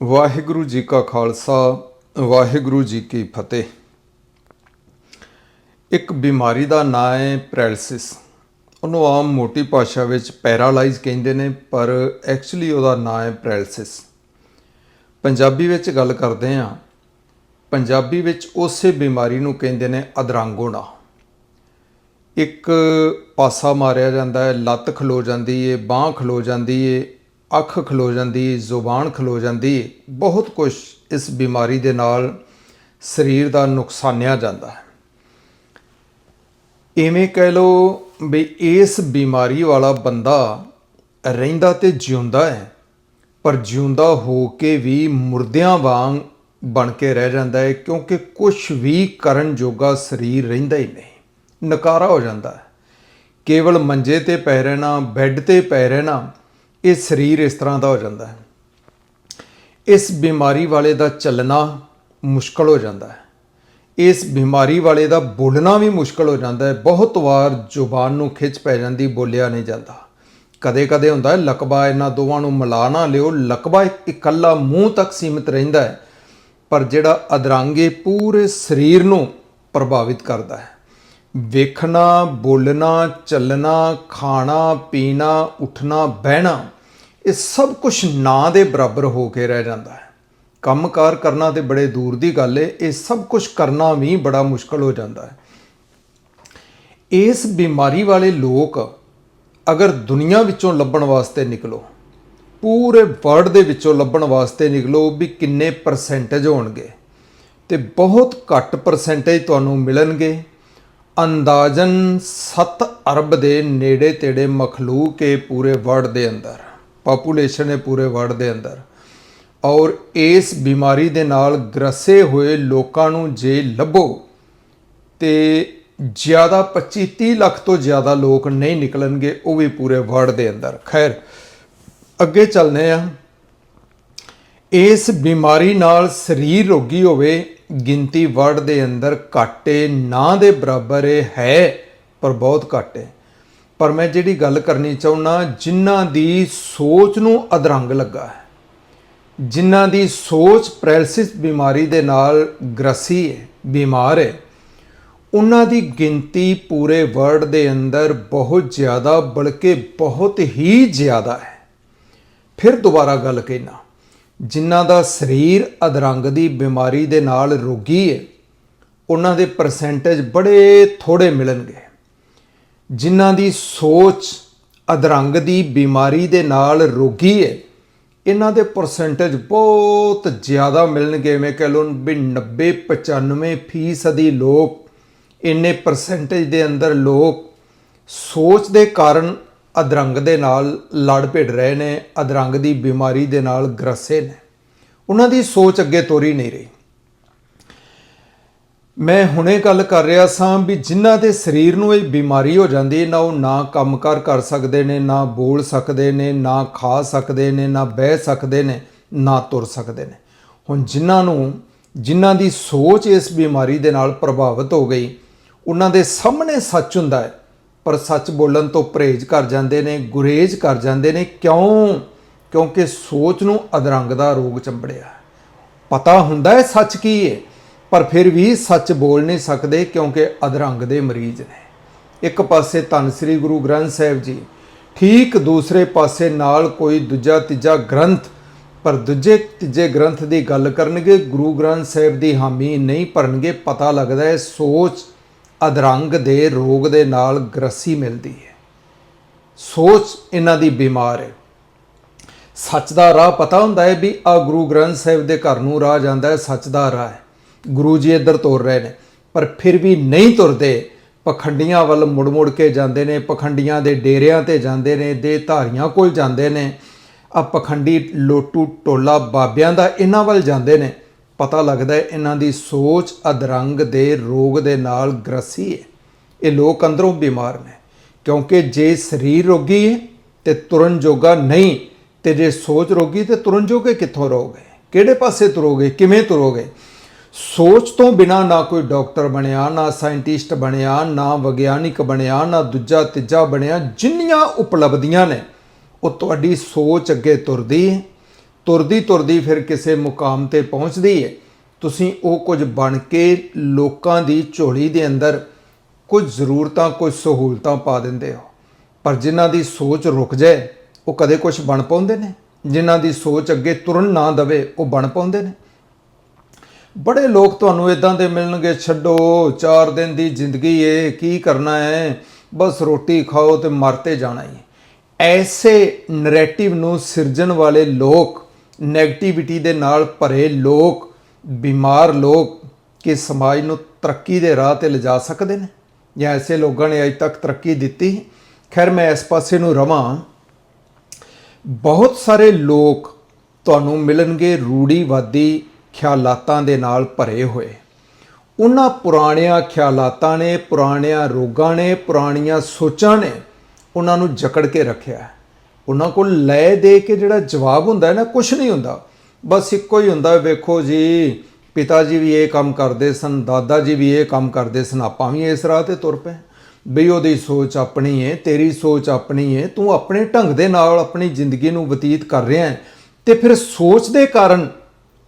ਵਾਹਿਗੁਰੂ ਜੀ ਕਾ ਖਾਲਸਾ, ਵਾਹਿਗੁਰੂ ਜੀ ਕੀ ਫਤਿਹ। ਇੱਕ ਬਿਮਾਰੀ ਦਾ ਨਾਂ ਹੈ ਪੈਰਾਲਿਸਿਸ ਉਹਨੂੰ ਆਮ ਮੋਟੀ ਭਾਸ਼ਾ ਵਿੱਚ ਪੈਰਾਲਾਈਜ਼ ਕਹਿੰਦੇ ਨੇ, ਪਰ ਐਕਚੁਅਲੀ ਉਹਦਾ ਨਾਂ ਹੈ ਪੈਰਾਲਿਸਿਸ ਪੰਜਾਬੀ ਵਿੱਚ ਗੱਲ ਕਰਦੇ ਹਾਂ। ਪੰਜਾਬੀ ਵਿੱਚ ਉਸੇ ਬਿਮਾਰੀ ਨੂੰ ਕਹਿੰਦੇ ਨੇ ਅਧਰੰਗੋਣਾ ਇੱਕ ਪਾਸਾ ਮਾਰਿਆ ਜਾਂਦਾ ਹੈ, ਲੱਤ ਖਲੋ ਜਾਂਦੀ ਏ, ਬਾਹ ਖਲੋ ਜਾਂਦੀ ਏ ਅੱਖ ਖਲੋ ਜਾਂਦੀ, ਜ਼ੁਬਾਨ ਖਲੋ ਜਾਂਦੀ, ਬਹੁਤ ਕੁਝ ਇਸ ਬਿਮਾਰੀ ਦੇ ਨਾਲ ਸਰੀਰ ਦਾ ਨੁਕਸਾਨਿਆ ਜਾਂਦਾ ਹੈ। ਇਵੇਂ ਕਹਿ ਲਓ ਵੀ ਇਸ ਬਿਮਾਰੀ ਵਾਲਾ ਬੰਦਾ ਰਹਿੰਦਾ ਤੇ ਜਿਉਂਦਾ ਹੈ, ਪਰ ਜਿਉਂਦਾ ਹੋ ਕੇ ਵੀ ਮੁਰਦਿਆਂ ਵਾਂਗ ਬਣ ਕੇ ਰਹਿ ਜਾਂਦਾ ਹੈ, ਕਿਉਂਕਿ ਕੁਝ ਵੀ ਕਰਨ ਜੋਗਾ ਸਰੀਰ ਰਹਿੰਦਾ ਹੀ ਨਹੀਂ। ਨਕਾਰਾ ਹੋ ਜਾਂਦਾ ਹੈ। ਕੇਵਲ ਮੰਜੇ ਤੇ ਪੈ ਰਹਿਣਾ, ਬੈੱਡ ਤੇ ਪੈ ਰਹਿਣਾ ਇਹ ਸਰੀਰ ਇਸ ਤਰ੍ਹਾਂ ਦਾ ਹੋ ਜਾਂਦਾ ਹੈ। ਇਸ ਬਿਮਾਰੀ ਵਾਲੇ ਦਾ ਚੱਲਣਾ ਮੁਸ਼ਕਲ ਹੋ ਜਾਂਦਾ ਹੈ। ਇਸ ਬਿਮਾਰੀ ਵਾਲੇ ਦਾ ਬੋਲਣਾ ਵੀ ਮੁਸ਼ਕਲ ਹੋ ਜਾਂਦਾ ਹੈ। ਬਹੁਤ ਵਾਰ ਜ਼ੁਬਾਨ ਨੂੰ ਖਿੱਚ ਪੈ ਜਾਂਦੀ, ਬੋਲਿਆ ਨਹੀਂ ਜਾਂਦਾ। ਕਦੇ ਕਦੇ ਹੁੰਦਾ ਹੈ, ਲਕਬਾ ਇਹਨਾਂ ਦੋਵਾਂ ਨੂੰ ਮਿਲਾ ਨਾ ਲਿਓ। ਲਕਬਾ ਇਕੱਲਾ ਮੂੰਹ ਤੱਕ ਸੀਮਿਤ ਰਹਿੰਦਾ ਹੈ, ਪਰ ਜਿਹੜਾ ਅਦਰਾਂਗੇ ਪੂਰੇ ਸਰੀਰ ਨੂੰ ਪ੍ਰਭਾਵਿਤ ਕਰਦਾ ਹੈ। ਵੇਖਣਾ, ਬੋਲਣਾ, ਚੱਲਣਾ, ਖਾਣਾ, ਪੀਣਾ, ਉੱਠਣਾ, ਬਹਿਣਾ ਇਹ ਸਭ ਕੁਝ ਨਾਂ ਦੇ ਬਰਾਬਰ ਹੋ ਕੇ ਰਹਿ ਜਾਂਦਾ ਹੈ। ਕੰਮਕਾਰ ਕਰਨਾ ਤੇ ਬੜੇ ਦੂਰ ਦੀ ਗੱਲ ਹੈ ਇਹ ਸਭ ਕੁਝ ਕਰਨਾ ਵੀ ਬੜਾ ਮੁਸ਼ਕਲ ਹੋ ਜਾਂਦਾ ਹੈ। ਇਸ ਬਿਮਾਰੀ ਵਾਲੇ ਲੋਕ ਅਗਰ ਦੁਨੀਆ ਵਿੱਚੋਂ ਲੱਭਣ ਵਾਸਤੇ ਨਿਕਲੋ, ਪੂਰੇ ਵਰਲਡ ਦੇ ਵਿੱਚੋਂ ਲੱਭਣ ਵਾਸਤੇ ਨਿਕਲੋ ਵੀ ਕਿੰਨੇ ਪਰਸੈਂਟੇਜ ਹੋਣਗੇ ਤੇ ਬਹੁਤ ਘੱਟ ਪਰਸੈਂਟੇਜ ਤੁਹਾਨੂੰ ਮਿਲਣਗੇ। ਅੰਦਾਜ਼ਨ 7 ਅਰਬ ਦੇ ਨੇੜੇ ਤੇੜੇ ਮਖਲੂਕ ਹੈ ਪੂਰੇ ਵਰਲਡ ਦੇ ਅੰਦਰ। ਪਾਪੂਲੇਸ਼ਨ ਹੈ ਪੂਰੇ ਵਰਲਡ ਦੇ ਅੰਦਰ। ਔਰ ਇਸ ਬਿਮਾਰੀ ਦੇ ਨਾਲ ਗ੍ਰਸੇ ਹੋਏ ਲੋਕਾਂ ਨੂੰ ਜੇ ਲੱਭੋ, ਤੇ ਜ਼ਿਆਦਾ 25 30 ਲੱਖ ਤੋਂ ਜ਼ਿਆਦਾ ਲੋਕ ਨਹੀਂ ਨਿਕਲਣਗੇ, ਉਹ ਵੀ ਪੂਰੇ ਵਰਲਡ ਦੇ ਅੰਦਰ। ਖੈਰ, ਅੱਗੇ ਚੱਲਨੇ ਆ ਇਸ ਬਿਮਾਰੀ ਨਾਲ ਸਰੀਰ ਰੋਗੀ ਹੋਵੇ, ਗਿਣਤੀ ਵਰਡ ਦੇ ਅੰਦਰ ਘਾਟੇ ਨਾ ਦੇ ਬਰਾਬਰ ਇਹ ਹੈ, ਪਰ ਬਹੁਤ ਘੱਟ ਹੈ। ਪਰ ਮੈਂ ਜਿਹੜੀ ਗੱਲ ਕਰਨੀ ਚਾਹੁੰਨਾ, ਜਿਨ੍ਹਾਂ ਦੀ ਸੋਚ ਨੂੰ ਅਧਰੰਗ ਲੱਗਾ ਹੈ, ਜਿਨ੍ਹਾਂ ਦੀ ਸੋਚ ਪੈਰਾਲਿਸਿਸ ਬਿਮਾਰੀ ਦੇ ਨਾਲ ਗ੍ਰਸੀ ਹੈ, ਬਿਮਾਰ ਹੈ, ਉਹਨਾਂ ਦੀ ਗਿਣਤੀ ਪੂਰੇ ਵਰਲਡ ਦੇ ਅੰਦਰ ਬਹੁਤ ਜ਼ਿਆਦਾ, ਬਲਕਿ ਬਹੁਤ ਹੀ ਜ਼ਿਆਦਾ ਹੈ। ਫਿਰ ਦੁਬਾਰਾ ਗੱਲ ਕਹਿਣਾ ਜਿਨ੍ਹਾਂ ਦਾ ਸਰੀਰ ਅਧਰੰਗ ਦੀ ਬਿਮਾਰੀ ਦੇ ਨਾਲ ਰੋਗੀ ਹੈ, ਉਹਨਾਂ ਦੇ ਪਰਸੈਂਟੇਜ ਬੜੇ ਥੋੜੇ ਮਿਲਣਗੇ। ਜਿਨ੍ਹਾਂ ਦੀ ਸੋਚ ਅਧਰੰਗ ਦੀ ਬਿਮਾਰੀ ਦੇ ਨਾਲ ਰੋਗੀ ਹੈ ਇਹਨਾਂ ਦੇ ਪਰਸੈਂਟੇਜ ਬਹੁਤ ਜ਼ਿਆਦਾ ਮਿਲਣਗੇ। ਮੈਂ ਕਹ ਲਓ ਵੀ 90 95 ਫੀਸਦੀ ਲੋਕ, ਇੰਨੇ ਪਰਸੈਂਟੇਜ ਦੇ ਅੰਦਰ ਲੋਕ ਸੋਚ ਦੇ ਕਾਰਨ ਅਧਰੰਗ ਦੇ ਨਾਲ ਲੜ ਭਿੜ ਰਹੇ ਨੇ, ਅਧਰੰਗ ਦੀ ਬਿਮਾਰੀ ਦੇ ਨਾਲ ਗ੍ਰਸੇ ਨੇ। ਉਹਨਾਂ ਦੀ ਸੋਚ ਅੱਗੇ ਤੋਰੀ ਨਹੀਂ ਰਹੀ। ਮੈਂ ਹੁਣੇ ਗੱਲ ਕਰ ਰਿਹਾ ਸਾਂ ਵੀ ਜਿਨ੍ਹਾਂ ਦੇ ਸਰੀਰ ਨੂੰ ਇਹ ਬਿਮਾਰੀ ਹੋ ਜਾਂਦੀ ਹੈ, ਨਾ ਉਹ ਨਾ ਕੰਮਕਾਰ ਕਰ ਸਕਦੇ ਨੇ, ਨਾ ਬੋਲ ਸਕਦੇ ਨੇ, ਨਾ ਖਾ ਸਕਦੇ ਨੇ, ਨਾ ਬਹਿ ਸਕਦੇ ਨੇ, ਨਾ ਤੁਰ ਸਕਦੇ ਨੇ। ਹੁਣ ਜਿਨ੍ਹਾਂ ਨੂੰ, ਜਿਨ੍ਹਾਂ ਦੀ ਸੋਚ ਇਸ ਬਿਮਾਰੀ ਦੇ ਨਾਲ ਪ੍ਰਭਾਵਿਤ ਹੋ ਗਈ, ਉਹਨਾਂ ਦੇ ਸਾਹਮਣੇ ਸੱਚ ਹੁੰਦਾ ਹੈ, ਪਰ ਸੱਚ ਬੋਲਣ ਤੋਂ ਪਰਹੇਜ਼ ਕਰ ਜਾਂਦੇ ਨੇ, ਗੁਰੇਜ਼ ਕਰ ਜਾਂਦੇ ਨੇ। ਕਿਉਂ? ਕਿਉਂਕਿ ਸੋਚ ਨੂੰ ਅਧਰੰਗ ਦਾ ਰੋਗ ਚੰਬੜਿਆ ਪਤਾ ਹੁੰਦਾ ਹੈ ਸੱਚ ਕੀ ਹੈ। ਪਰ ਫਿਰ ਵੀ ਸੱਚ ਬੋਲ ਨਹੀਂ ਸਕਦੇ ਕਿਉਂਕਿ ਅਧਰੰਗ ਦੇ ਮਰੀਜ਼ ਨੇ। ਇੱਕ ਪਾਸੇ ਧੰਨ ਸ੍ਰੀ ਗੁਰੂ ਗ੍ਰੰਥ ਸਾਹਿਬ ਜੀ, ਠੀਕ ਦੂਸਰੇ ਪਾਸੇ ਨਾਲ ਕੋਈ ਦੂਜਾ ਤੀਜਾ ਗ੍ਰੰਥ, ਪਰ ਦੂਜੇ ਤੀਜੇ ਗ੍ਰੰਥ ਦੀ ਗੱਲ ਕਰਨਗੇ, ਗੁਰੂ ਗ੍ਰੰਥ ਸਾਹਿਬ ਦੀ ਹਾਮੀ ਨਹੀਂ ਭਰਨਗੇ, ਪਤਾ ਲੱਗਦਾ ਹੈ ਸੋਚ ਅਧਰੰਗ ਦੇ ਰੋਗ ਦੇ ਨਾਲ ਗ੍ਰਸੀ ਮਿਲਦੀ ਹੈ। ਸੋਚ ਇਹਨਾਂ ਦੀ ਬਿਮਾਰ ਹੈ। ਸੱਚ ਦਾ ਰਾਹ ਪਤਾ ਹੁੰਦਾ ਹੈ ਵੀ ਆ ਗੁਰੂ ਗ੍ਰੰਥ ਸਾਹਿਬ ਦੇ ਘਰ ਨੂੰ ਰਾਹ ਜਾਂਦਾ ਹੈ, ਸੱਚ ਦਾ ਰਾਹ ਹੈ। ਗੁਰੂ ਜੀ ਇੱਧਰ ਤੁਰ ਰਹੇ ਨੇ। ਪਰ ਫਿਰ ਵੀ ਨਹੀਂ ਤੁਰਦੇ। ਪਖੰਡੀਆਂ ਵੱਲ ਮੁੜ-ਮੁੜ ਕੇ ਜਾਂਦੇ ਨੇ। ਪਖੰਡੀਆਂ ਦੇ ਡੇਰਿਆਂ ਤੇ ਜਾਂਦੇ ਨੇ, ਦੇ ਧਾਰੀਆਂ ਕੋਲ ਜਾਂਦੇ ਨੇ। ਆ ਪਖੰਡੀ ਲੋਟੂ ਟੋਲਾ ਬਾਬਿਆਂ ਦਾ ਇਹਨਾਂ ਵੱਲ ਜਾਂਦੇ ਨੇ। ਪਤਾ ਲੱਗਦਾ ਹੈ ਇਹਨਾਂ ਦੀ ਸੋਚ ਅਧਰੰਗ ਦੇ ਰੋਗ ਦੇ ਨਾਲ ਗ੍ਰਸੀ ਹੈ। ਇਹ ਲੋਕ ਅੰਦਰੋਂ ਬਿਮਾਰ ਨੇ। ਕਿਉਂਕਿ ਜੇ ਸਰੀਰ ਰੋਗੀ ਹੈ ਤੇ ਤੁਰਨ ਜੋਗਾ ਨਹੀਂ, ਤੇ ਜੇ ਸੋਚ ਰੋਗੀ ਤੇ ਤੁਰਨ ਜੋਗੇ ਕਿੱਥੋਂ ਰਹੋਗੇ ਕਿਹੜੇ ਪਾਸੇ ਤੁਰੋਗੇ? ਕਿਵੇਂ ਤੁਰੋਗੇ? ਸੋਚ ਤੋਂ ਬਿਨਾ ਨਾ ਕੋਈ ਡਾਕਟਰ ਬਣਿਆ, ਨਾ ਸਾਇੰਟਿਸਟ ਬਣਿਆ, ਨਾ ਵਿਗਿਆਨਿਕ ਬਣਿਆ, ਨਾ ਦੂਜਾ ਤੀਜਾ ਬਣਿਆ, ਜਿੰਨੀਆਂ ਉਪਲਬਧੀਆਂ ਨੇ, ਉਹ ਤੁਹਾਡੀ ਸੋਚ ਅੱਗੇ ਤੁਰਦੀ ਹੈ। ਤੁਰਦੀ ਤੁਰਦੀ ਫਿਰ ਕਿਸੇ ਮੁਕਾਮ ਤੇ ਪਹੁੰਚਦੀ ਹੈ। ਤੁਸੀਂ ਉਹ ਕੁਝ ਬਣ ਕੇ ਲੋਕਾਂ ਦੀ ਝੋਲੀ ਦੇ ਅੰਦਰ ਕੁਝ ਜ਼ਰੂਰਤਾਂ, ਕੁਝ ਸਹੂਲਤਾਂ ਪਾ ਦਿੰਦੇ ਹੋ। ਪਰ ਜਿਨ੍ਹਾਂ ਦੀ ਸੋਚ ਰੁਕ ਜਾਏ, ਉਹ ਕਦੇ ਕੁਝ ਬਣ ਪਾਉਂਦੇ ਨੇ? ਜਿਨ੍ਹਾਂ ਦੀ ਸੋਚ ਅੱਗੇ ਤੁਰਨ ਨਾ ਦਵੇ, ਉਹ ਬਣ ਪਾਉਂਦੇ ਨੇ? ਬੜੇ ਲੋਕ ਤੁਹਾਨੂੰ ਇਦਾਂ ਦੇ ਮਿਲਣਗੇ, ਛੱਡੋ 4 ਦਿਨ ਦੀ ਜ਼ਿੰਦਗੀ ਏ, ਕੀ ਕਰਨਾ ਹੈ ਬਸ ਰੋਟੀ ਖਾਓ ਤੇ ਮਰਤੇ ਜਾਣਾ ਹੀ ਐਸੇ ਨੈਰੇਟਿਵ ਨੂੰ ਸਿਰਜਣ ਵਾਲੇ ਲੋਕ 네ਗੇਟਿਵਿਟੀ ਦੇ ਨਾਲ ਭਰੇ ਲੋਕ, ਬਿਮਾਰ ਲੋਕ ਕਿ ਸਮਾਜ ਨੂੰ ਤਰੱਕੀ ਦੇ ਰਾਹ ਤੇ ਲਿਜਾ ਸਕਦੇ ਨੇ? ਜਾਂ ਐਸੇ ਲੋਕਾਂ ਨੇ ਅਜੇ ਤੱਕ ਤਰੱਕੀ ਦਿੱਤੀ? ਖੈਰ, ਮੈਂ ਇਸ ਪਾਸੇ ਨੂੰ ਰਵਾਂ। ਬਹੁਤ ਸਾਰੇ ਲੋਕ ਤੁਹਾਨੂੰ ਮਿਲਣਗੇ ਰੂੜੀਵਾਦੀ ਖਿਆਲਾਤਾਂ ਦੇ ਨਾਲ ਭਰੇ ਹੋਏ। ਉਹਨਾਂ ਪੁਰਾਣਿਆਂ ਖਿਆਲਾਤਾਂ ਨੇ, ਪੁਰਾਣਿਆਂ ਰੋਗਾਂ ਨੇ, ਪੁਰਾਣੀਆਂ ਸੋਚਾਂ ਨੇ ਉਹਨਾਂ ਨੂੰ ਜਕੜ ਕੇ ਰੱਖਿਆ। ਉਹਨਾਂ ਕੋਲ ਲੈ ਦੇ ਕੇ ਜਿਹੜਾ ਜਵਾਬ ਹੁੰਦਾ ਹੈ ਨਾ ਕੁਝ ਨਹੀਂ ਹੁੰਦਾ। ਬਸ ਇੱਕੋ ਹੀ ਹੁੰਦਾ, ਵੇਖੋ ਜੀ, ਪਿਤਾ ਜੀ ਵੀ ਇਹ ਕੰਮ ਕਰਦੇ ਸਨ, ਦਾਦਾ ਜੀ ਵੀ ਇਹ ਕੰਮ ਕਰਦੇ ਸਨ, ਆਪਾਂ ਵੀ ਇਸ ਰਾਹ ਤੇ ਤੁਰ ਪਏ। ਬਈ ਉਹਦੀ ਸੋਚ ਆਪਣੀ ਹੈ ਤੇਰੀ ਸੋਚ ਆਪਣੀ ਹੈ ਤੂੰ ਆਪਣੇ ਢੰਗ ਦੇ ਨਾਲ ਆਪਣੀ ਜ਼ਿੰਦਗੀ ਨੂੰ ਬਤੀਤ ਕਰ ਰਿਹਾ ਹੈ। ਤੇ ਫਿਰ ਸੋਚ ਦੇ ਕਾਰਨ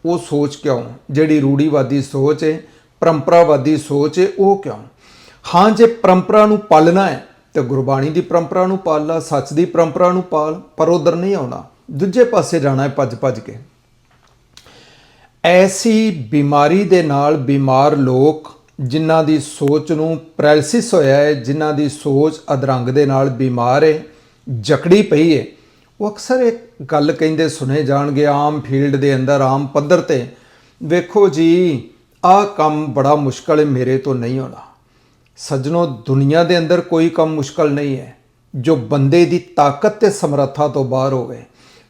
ਉਹ ਸੋਚ ਕਿਉਂ? ਜਿਹੜੀ ਰੂੜੀਵਾਦੀ ਸੋਚ ਹੈ, ਪਰੰਪਰਾਵਾਦੀ ਸੋਚ ਹੈ, ਉਹ ਕਿਉਂ? ਹਾਂ, ਜੇ ਪਰੰਪਰਾ ਨੂੰ ਪਾਲਣਾ ਹੈ, ਤੇ ਗੁਰਬਾਣੀ ਦੀ ਪਰੰਪਰਾ ਨੂੰ ਪਾਲ ਲਾ, ਸੱਚ ਦੀ ਪਰੰਪਰਾ ਨੂੰ ਪਾਲ, ਪਰ ਉਧਰ ਨਹੀਂ ਆਉਣਾ। ਦੂਜੇ ਪਾਸੇ ਜਾਣਾ ਹੈ ਭੱਜ ਭੱਜ ਕੇ। ਐਸੀ ਬਿਮਾਰੀ ਦੇ ਨਾਲ ਬਿਮਾਰ ਲੋਕ, ਜਿਨ੍ਹਾਂ ਦੀ ਸੋਚ ਨੂੰ ਪੈਰਾਲਿਸਿਸ ਹੋਇਆ ਹੈ, ਜਿਨ੍ਹਾਂ ਦੀ ਸੋਚ ਅਧਰੰਗ ਦੇ ਨਾਲ ਬਿਮਾਰ ਹੈ, ਜਕੜੀ ਪਈ ਹੈ ਉਹ ਅਕਸਰ ਇੱਕ ਗੱਲ ਕਹਿੰਦੇ ਸੁਣੇ ਜਾਣਗੇ ਆਮ ਫੀਲਡ ਦੇ ਅੰਦਰ, ਆਮ ਪੱਧਰ ਤੇ। ਵੇਖੋ ਜੀ, ਆਹ ਕੰਮ ਬੜਾ ਮੁਸ਼ਕਲ ਹੈ, ਮੇਰੇ ਤੋਂ ਨਹੀਂ ਹੋਣਾ ਸੱਜਣੋ, ਦੁਨੀਆ ਦੇ ਅੰਦਰ ਕੋਈ ਕੰਮ ਮੁਸ਼ਕਲ ਨਹੀਂ ਹੈ। ਜੋ ਬੰਦੇ ਦੀ ਤਾਕਤ ਤੇ ਸਮਰੱਥਾ ਤੋਂ ਬਾਹਰ ਹੋਵੇ,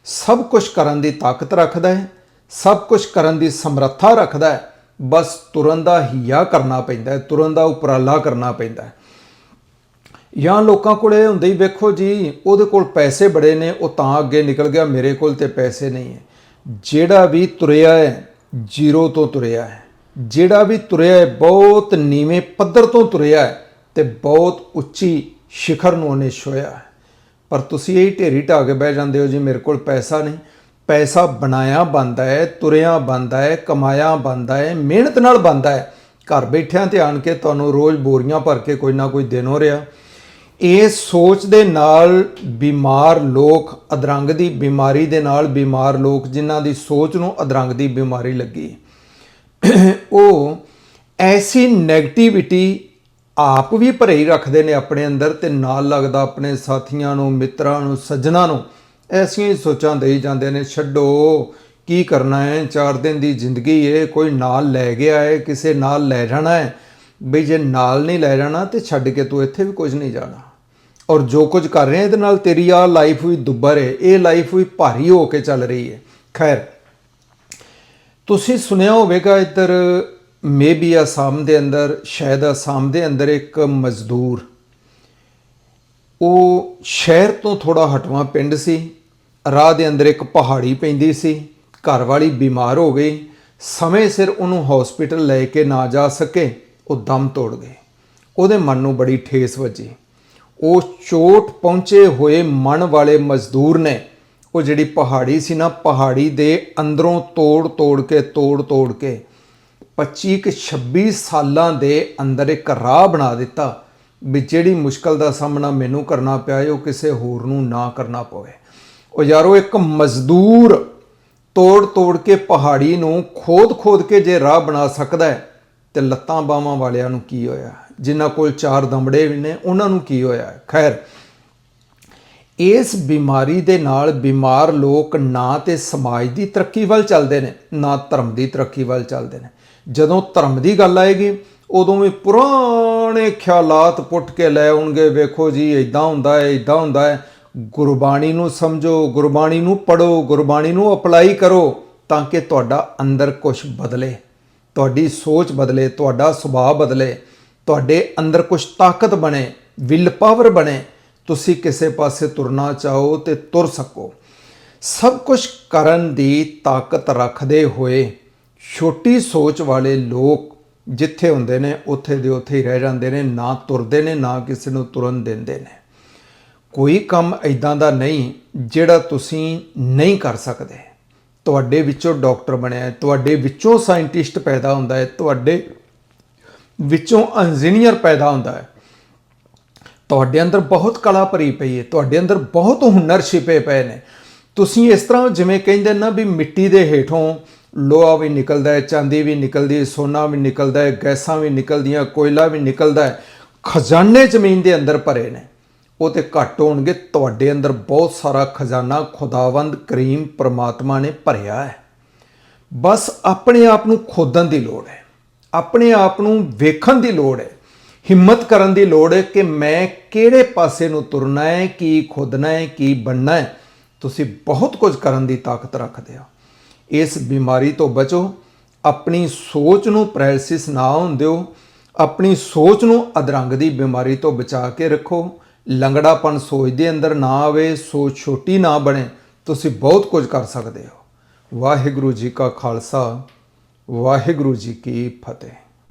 ਸਭ ਕੁਝ ਕਰਨ ਦੀ ਤਾਕਤ ਰੱਖਦਾ ਹੈ, ਸਭ ਕੁਝ ਕਰਨ ਦੀ ਸਮਰੱਥਾ ਰੱਖਦਾ ਹੈ। ਬਸ ਤੁਰਨ ਦਾ ਹੀਆ ਕਰਨਾ ਪੈਂਦਾ ਹੈ, ਤੁਰਨ ਦਾ ਉਪਰਾਲਾ ਕਰਨਾ ਪੈਂਦਾ ਹੈ। ਜਾਂ ਲੋਕਾਂ ਕੋਲ ਇਹ ਹੁੰਦਾ ਹੀ ਵੇਖੋ ਜੀ, ਉਹਦੇ ਕੋਲ ਪੈਸੇ ਬੜੇ ਨੇ, ਉਹ ਤਾਂ ਅੱਗੇ ਨਿਕਲ ਗਿਆ, ਮੇਰੇ ਕੋਲ ਤੇ ਪੈਸੇ ਨਹੀਂ ਹੈ। ਜਿਹੜਾ ਵੀ ਤੁਰਿਆ ਹੈ, ਜ਼ੀਰੋ ਤੋਂ ਤੁਰਿਆ ਹੈ। ਜਿਹੜਾ ਵੀ ਤੁਰਿਆ ਹੈ, ਬਹੁਤ ਨੀਵੇਂ ਪੱਧਰ ਤੋਂ ਤੁਰਿਆ ਹੈ ਤੇ ਬਹੁਤ ਉੱਚੀ ਸਿਖਰ ਨੂੰ ਉਹਨੇ ਛੋਇਆ ਹੈ। ਪਰ ਤੁਸੀਂ ਇਹ ਢੇਰੀ ਢਾ ਕੇ ਬਹਿ ਜਾਂਦੇ ਹੋ ਜੀ, ਮੇਰੇ ਕੋਲ ਪੈਸਾ ਨਹੀਂ। ਪੈਸਾ ਬਣਾਇਆ ਬੰਦਾ ਹੈ, ਤੁਰਿਆ ਬੰਦਾ ਹੈ, ਕਮਾਇਆ ਬੰਦਾ ਹੈ, ਮਿਹਨਤ ਨਾਲ ਬੰਦਾ ਹੈ। ਘਰ ਬੈਠਿਆਂ ਤੇ ਆਣ ਕੇ ਤੁਹਾਨੂੰ ਰੋਜ਼ ਬੋਰੀਆਂ ਭਰ ਕੇ ਕੋਈ ਨਾ ਕੋਈ ਦਿਨ ਹੋ ਰਿਹਾ। ਇਹ ਸੋਚ ਦੇ ਨਾਲ ਬਿਮਾਰ ਲੋਕ, ਅਧਰੰਗ ਦੀ ਬਿਮਾਰੀ ਦੇ ਨਾਲ ਬਿਮਾਰ ਲੋਕ, ਜਿਨ੍ਹਾਂ ਦੀ ਸੋਚ ਨੂੰ ਅਧਰੰਗ ਦੀ ਬਿਮਾਰੀ ਲੱਗੀ। ਉਹ ਐਸੀ 네ਗੇਟਿਵਿਟੀ ਆਪ ਵੀ ਭਰੇ ਰੱਖਦੇ ਨੇ ਆਪਣੇ ਅੰਦਰ ਤੇ ਨਾਲ ਲੱਗਦਾ ਆਪਣੇ ਸਾਥੀਆਂ ਨੂੰ, ਮਿੱਤਰਾਂ ਨੂੰ, ਸੱਜਣਾ ਨੂੰ। ਐਸੀਆਂ ਹੀ ਸੋਚਾਂ ਦੇਈ ਜਾਂਦੇ ਨੇ, ਛੱਡੋ, ਕੀ ਕਰਨਾ ਹੈ? ਚਾਰ ਦਿਨ ਦੀ ਜ਼ਿੰਦਗੀ ਏ, ਕੋਈ ਨਾਲ ਲੈ ਗਿਆ ਹੈ ਕਿਸੇ ਨਾਲ ਲੈ ਜਾਣਾ ਹੈ। ਬਈ ਜੇ ਨਾਲ ਨਹੀਂ ਲੈ ਜਾਣਾ ਤੇ ਛੱਡ ਕੇ ਤੂੰ ਇੱਥੇ ਵੀ ਕੁਝ ਨਹੀਂ ਜਾਣਾ। ਔਰ ਜੋ ਕੁਝ ਕਰ ਰਹੇ ਇਹਦੇ ਨਾਲ ਤੇਰੀ ਆ ਲਾਈਫ ਵੀ ਦੁੱਬਰ ਹੈ, ਇਹ ਲਾਈਫ ਵੀ ਭਾਰੀ ਹੋ ਕੇ ਚੱਲ ਰਹੀ ਹੈ। ਖੈਰ, ਤੁਸੀਂ ਸੁਣਿਆ ਹੋਵੇਗਾ ਇੱਧਰ ਮੇਬੀ ਅਸਾਮ ਦੇ ਅੰਦਰ, ਸ਼ਾਇਦ ਅਸਾਮ ਦੇ ਅੰਦਰ ਇੱਕ ਮਜ਼ਦੂਰ। ਉਹ ਸ਼ਹਿਰ ਤੋਂ ਥੋੜਾ ਹਟਵਾ ਪਿੰਡ ਸੀ, ਰਾਹ ਦੇ ਅੰਦਰ ਇੱਕ ਪਹਾੜੀ ਪੈਂਦੀ ਸੀ, ਘਰ ਵਾਲੀ ਬਿਮਾਰ ਹੋ ਗਈ, ਸਮੇਂ ਸਿਰ ਉਹਨੂੰ ਹਸਪੀਟਲ ਲੈ ਕੇ ਨਾ ਜਾ ਸਕੇ, ਉਹ ਦਮ ਤੋੜ ਗਏ। ਉਹਦੇ ਮਨ ਨੂੰ ਬੜੀ ਠੇਸ ਵੱਜੀ। ਉਹ ਚੋਟ ਪਹੁੰਚੇ ਹੋਏ ਮਨ ਵਾਲੇ ਮਜ਼ਦੂਰ ਨੇ। ਉਹ ਜਿਹੜੀ ਪਹਾੜੀ ਸੀ ਨਾ, ਪਹਾੜੀ ਦੇ ਅੰਦਰੋਂ ਤੋੜ ਤੋੜ ਕੇ, ਤੋੜ ਤੋੜ ਕੇ 25 ਕਿ 26 ਸਾਲਾਂ ਦੇ ਅੰਦਰ ਇੱਕ ਰਾਹ ਬਣਾ ਦਿੱਤਾ ਵੀ ਜਿਹੜੀ ਮੁਸ਼ਕਲ ਦਾ ਸਾਹਮਣਾ ਮੈਨੂੰ ਕਰਨਾ ਪਿਆ ਉਹ ਕਿਸੇ ਹੋਰ ਨੂੰ ਨਾ ਕਰਨਾ ਪਵੇ। ਉਹ ਯਾਰੋ ਇੱਕ ਮਜ਼ਦੂਰ ਤੋੜ ਤੋੜ ਕੇ ਪਹਾੜੀ ਨੂੰ ਖੋਦ ਖੋਦ ਕੇ ਜੇ ਰਾਹ ਬਣਾ ਸਕਦਾ ਹੈ ਤੇ ਲੱਤਾਂ ਬਾਹਾਂ ਵਾਲਿਆਂ ਨੂੰ ਕੀ ਹੋਇਆ? ਜਿਨ੍ਹਾਂ ਕੋਲ ਚਾਰ ਦਮੜੇ ਵੀ ਨੇ, ਉਹਨਾਂ ਨੂੰ ਕੀ ਹੋਇਆ? ਖੈਰ, ਇਸ ਬਿਮਾਰੀ ਦੇ ਨਾਲ ਬਿਮਾਰ ਲੋਕ ਨਾ ਤੇ ਸਮਾਜ ਦੀ ਤਰੱਕੀ ਵੱਲ ਚੱਲਦੇ ਨੇ, ਨਾ ਧਰਮ ਦੀ ਤਰੱਕੀ ਵੱਲ ਚੱਲਦੇ ਨੇ। ਜਦੋਂ ਧਰਮ ਦੀ ਗੱਲ ਆਏਗੀ, ਉਦੋਂ ਵੀ ਪੁਰਾਣੇ ਖਿਆਲਾਤ ਪੁੱਟ ਕੇ ਲੈ ਆਉਣਗੇ, ਵੇਖੋ ਜੀ ਇਦਾਂ ਹੁੰਦਾ ਹੈ ਇਦਾਂ ਹੁੰਦਾ ਹੈ। ਗੁਰਬਾਣੀ ਨੂੰ ਸਮਝੋ, ਗੁਰਬਾਣੀ ਨੂੰ ਪੜੋ ਗੁਰਬਾਣੀ ਨੂੰ ਅਪਲਾਈ ਕਰੋ ਤਾਂ ਕਿ ਤੁਹਾਡਾ ਅੰਦਰ ਕੁਝ ਬਦਲੇ, ਤੁਹਾਡੀ ਸੋਚ ਬਦਲੇ, ਤੁਹਾਡਾ ਸੁਭਾਅ ਬਦਲੇ। ਤੁਹਾਡੇ ਅੰਦਰ ਕੁਝ ਤਾਕਤ ਬਣੇ ਵਿਲ ਪਾਵਰ ਬਣੇ, ਤੁਸੀਂ ਕਿਸੇ ਪਾਸੇ ਤੁਰਨਾ ਚਾਹੋ ਤੇ ਤੁਰ ਸਕੋ। ਸਭ ਕੁਝ ਕਰਨ ਦੀ ਤਾਕਤ ਰੱਖਦੇ ਹੋਏ ਛੋਟੀ ਸੋਚ ਵਾਲੇ ਲੋਕ ਜਿੱਥੇ ਹੁੰਦੇ ਨੇ, ਉੱਥੇ ਦੇ ਉੱਥੇ ਹੀ ਰਹਿ ਜਾਂਦੇ ਨੇ, ਨਾ ਤੁਰਦੇ ਨੇ, ਨਾ ਕਿਸੇ ਨੂੰ ਤੁਰਨ ਦਿੰਦੇ ਨੇ। ਕੋਈ ਕੰਮ ਐਦਾਂ ਦਾ ਨਹੀਂ ਜਿਹੜਾ ਤੁਸੀਂ ਨਹੀਂ ਕਰ ਸਕਦੇ। ਤੁਹਾਡੇ ਵਿੱਚੋਂ ਡਾਕਟਰ ਬਣਿਆ ਹੈ, ਤੁਹਾਡੇ ਵਿੱਚੋਂ ਸਾਇੰਟਿਸਟ ਪੈਦਾ ਹੁੰਦਾ ਹੈ, ਤੁਹਾਡੇ ਵਿੱਚੋਂ ਇੰਜੀਨੀਅਰ ਪੈਦਾ ਹੁੰਦਾ ਹੈ। ਤੁਹਾਡੇ ਅੰਦਰ ਬਹੁਤ ਕਲਾ ਭਰੀ ਪਈ ਹੈ, ਤੁਹਾਡੇ ਅੰਦਰ ਬਹੁਤ ਹੁਨਰ ਛਿਪੇ ਪਏ ਨੇ। ਤੁਸੀਂ ਇਸ ਤਰ੍ਹਾਂ ਜਿਵੇਂ ਕਹਿੰਦੇ ਨਾ ਵੀ ਮਿੱਟੀ ਦੇ ਹੇਠੋਂ ਲੋਹਾ ਵੀ ਨਿਕਲਦਾ ਹੈ, ਚਾਂਦੀ ਵੀ ਨਿਕਲਦੀ ਹੈ, ਸੋਨਾ ਵੀ ਨਿਕਲਦਾ ਹੈ, ਗੈਸਾਂ ਵੀ ਨਿਕਲਦੀਆਂ, ਕੋਇਲਾ ਵੀ ਨਿਕਲਦਾ ਹੈ, ਖਜ਼ਾਨੇ ਜ਼ਮੀਨ ਦੇ ਅੰਦਰ ਭਰੇ ਨੇ। ਉਹ ਤੇ ਘੱਟ ਹੋਣਗੇ, ਤੁਹਾਡੇ ਅੰਦਰ ਬਹੁਤ ਸਾਰਾ ਖਜ਼ਾਨਾ ਖੁਦਾਵੰਦ, ਕਰੀਮ ਪ੍ਰਮਾਤਮਾ ਨੇ ਭਰਿਆ ਹੈ। ਬਸ ਆਪਣੇ ਆਪ ਨੂੰ ਖੋਦਣ ਦੀ ਲੋੜ ਹੈ। ਆਪਣੇ ਆਪ ਨੂੰ ਵੇਖਣ ਦੀ ਲੋੜ ਹੈ, ਹਿੰਮਤ ਕਰਨ ਦੀ ਲੋੜ ਹੈ ਕਿ ਮੈਂ ਕਿਹੜੇ ਪਾਸੇ ਨੂੰ ਤੁਰਨਾ ਹੈ, ਕੀ ਖੋਦਣਾ ਹੈ, ਕੀ ਬਣਨਾ ਹੈ। ਤੁਸੀਂ ਬਹੁਤ ਕੁਝ ਕਰਨ ਦੀ ਤਾਕਤ ਰੱਖਦੇ ਹੋ। ਇਸ ਬਿਮਾਰੀ ਤੋਂ ਬਚੋ, ਆਪਣੀ ਸੋਚ ਨੂੰ ਪੈਰਾਲਿਸਿਸ ਨਾ ਹੋਣ ਦਿਓ, ਆਪਣੀ ਸੋਚ ਨੂੰ ਅਧਰੰਗ ਦੀ ਬਿਮਾਰੀ ਤੋਂ ਬਚਾ ਕੇ ਰੱਖੋ। ਲੰਗੜਾਪਨ ਸੋਚ ਦੇ ਅੰਦਰ ਨਾ ਆਵੇ, ਸੋਚ ਛੋਟੀ ਨਾ ਬਣੇ, ਤੁਸੀਂ ਬਹੁਤ ਕੁਝ ਕਰ ਸਕਦੇ ਹੋ। ਵਾਹਿਗੁਰੂ ਜੀ ਕਾ ਖਾਲਸਾ। ਵਾਹਿਗੁਰੂ ਜੀ ਕੀ ਫਤਿਹ।